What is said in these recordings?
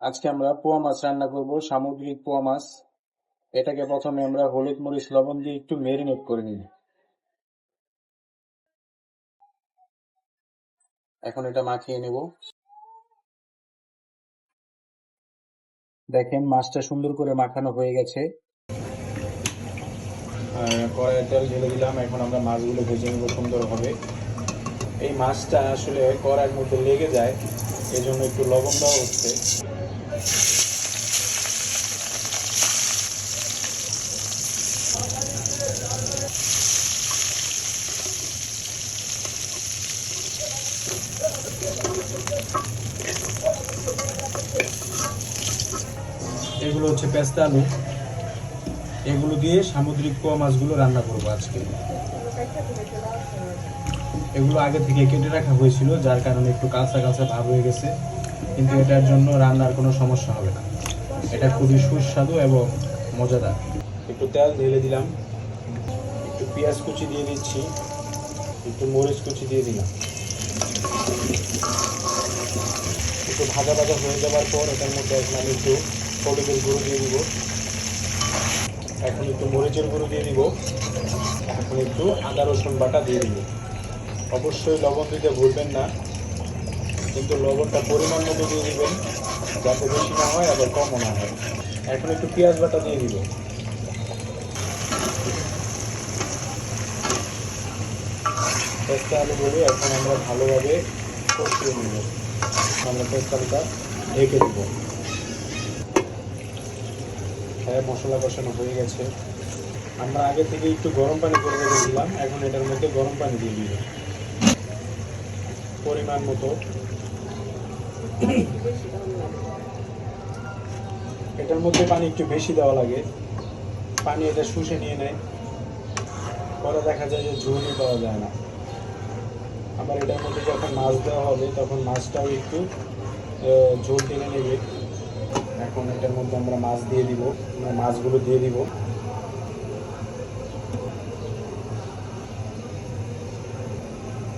আজকে আমরা পোয়া মাছ রান্না করব, সামুদ্রিক পোয়া মাছ। এটাকে প্রথমে আমরা হলুদ মরিচ, লবণ দিয়ে একটু মেরিনেট করে নিই। এখন এটা মাখিয়ে নেব। দেখেন, মাছটা সুন্দর করে মাখানো হয়ে গেছে। আর কড়াইয়ে তেল ঢেলে দিলাম। এখন আমরা মাছগুলো ভেজে নেব সুন্দরভাবে। এই মাছটা আসলে কড়াইয়ের মধ্যে লেগে যায়, এজন্য একটু লবণ দেওয়া হচ্ছে। এগুলো হচ্ছে পেস্তা আলু। এগুলো দিয়ে সামুদ্রিক পোয়া মাছগুলো রান্না করব আজকে। এগুলো আগে থেকে কেটে রাখা হয়েছিল, যার কারণে একটু কাঁচা কাঁচা ভাব হয়ে গেছে। কিন্তু এটার জন্য রান্নার কোনো সমস্যা হবে না। এটা খুবই সুস্বাদু এবং মজাদার। একটু তেল ঢেলে দিলাম। একটু পেঁয়াজ কুচি দিয়ে দিচ্ছি। একটু মরিচ কুচি দিয়ে দিলাম। একটু ভাজা ভাজা হয়ে যাওয়ার পর এটার মধ্যে এখন আমি একটু হলুদের গুঁড়ো দিয়ে দিব। এখন একটু মরিচের গুঁড়ো দিয়ে দিব। এখন একটু আদা রসুন বাটা দিয়ে দিব। অবশ্যই লবণ দিতে ভুলবেন না। কিন্তু লবণটা পরিমাণ মতো দিয়ে দিবেন, যাতে বেশি না হয় আবার কমও না হয়। এখন একটু পেঁয়াজ বাটা দিয়ে দিব। পেস্তা আলুগুলো এখন আমরা ভালোভাবে কষিয়ে নেব। আমরা পেস্তা আলুটা ঢেকে দেবো। হ্যাঁ মশলা কষানো হয়ে গেছে। আমরা আগে থেকে একটু গরম পানি করে রেখেছিলাম, এখন এটার মধ্যে গরম পানি দিয়ে দিব পরিমাণ মতো। এটার মধ্যে পানি একটু বেশি দেওয়া লাগে। পানি এটা শুষে নিয়ে নেয়। পরে দেখা যায় যে ঝুলই পাওয়া যায় না। আবার এটার মধ্যে যখন মাছ দেওয়া হবে, তখন মাছটাও একটু ঝোল টেনে নেবে। এখন এটার মধ্যে আমরা মাছ দিয়ে দিব মাছগুলো দিয়ে দিব।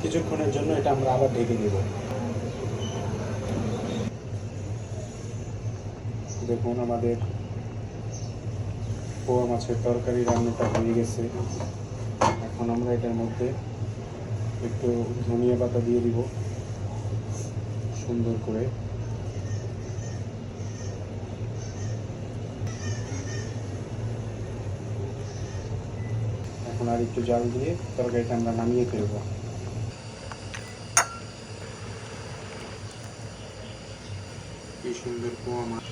কিছুক্ষণের জন্য এটা আমরা আবার ঢেকে দেব দেখুন আমাদের পোয়া মাছের তরকারি রান্নাটা হয়ে গেছে। এখন আমরা এটার মধ্যে একটু ধনিয়া পাতা দিয়ে দিব, সুন্দর করে। এখন আর একটু জাল দিয়ে তরকারিটা আমরা নামিয়ে ফেলব। কি সুন্দর পোয়া মাছ